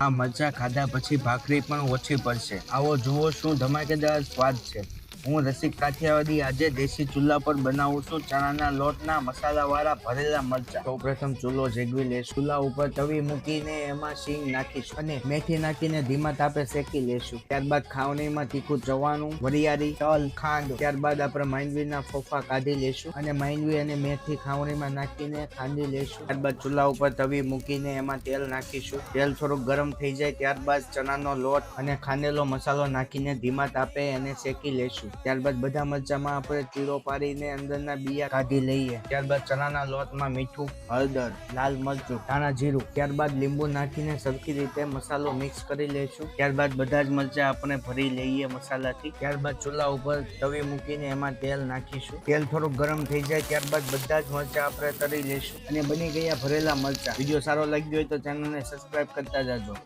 આ મજા ખાધા પછી ભાખરી પણ ઓછી પડશે. આવો જુઓ શું ધમાકેદાર સ્વાદ છે. હું રસિક કાઠિયાવાડી આજે દેશી ચૂલા પર બનાવું છું. ચણાના લોટના મસાલાવાળા ભરેલા મરચા. સૌપ્રથમ ચૂલો જેગવી લે ચૂલા ઉપર તવી મૂકીને એમાં શીંગ નાખીશું અને મેથી નાખીને ધીમા તાપે શેકી લેશું ત્યારબાદ ખાવણીમાં તીખું ચવાનું વરિયાળી, તલ, ખાંડ. ત્યારબાદ આપણે માંડવીના ફોફા કાઢી લેશું અને માંડવી અને મેથી ખાવણીમાં નાખીને ખાંડી લેશું ત્યારબાદ ચૂલા ઉપર તવી મૂકીને એમાં તેલ નાખીશું. તેલ થોડુંક ગરમ થઈ જાય ત્યારબાદ ચણાનો લોટ અને ખાંડેલો મસાલો નાખીને ધીમા તાપે એને શેકી લેશું ત્યારબાદ બધા મરચામાં આપણે ચીરો પાડીને અંદરના બિયા કાઢી લઈએ. ત્યારબાદ ચણાના લોટમાં મીઠું, હળદર, લાલ મરચું, ધાણા જીરું. ત્યારબાદ લીંબુ નાખીને સરખી રીતે મસાલો મિક્સ કરી લઈશું. ત્યારબાદ બધા જ મરચા આપણે ભરી લઈએ મસાલાથી. ત્યારબાદ ચૂલા ઉપર તવી મૂકીને એમાં તેલ નાખીશું. તેલ થોડુંક ગરમ થઈ જાય, ત્યારબાદ બધા જ મરચા આપણે તળી લઈશું. અને બની ગયા ભરેલા મરચા. વીડિયો સારો લાગ્યો હોય તો ચેનલને સબસ્ક્રાઇબ કરતા જાજો.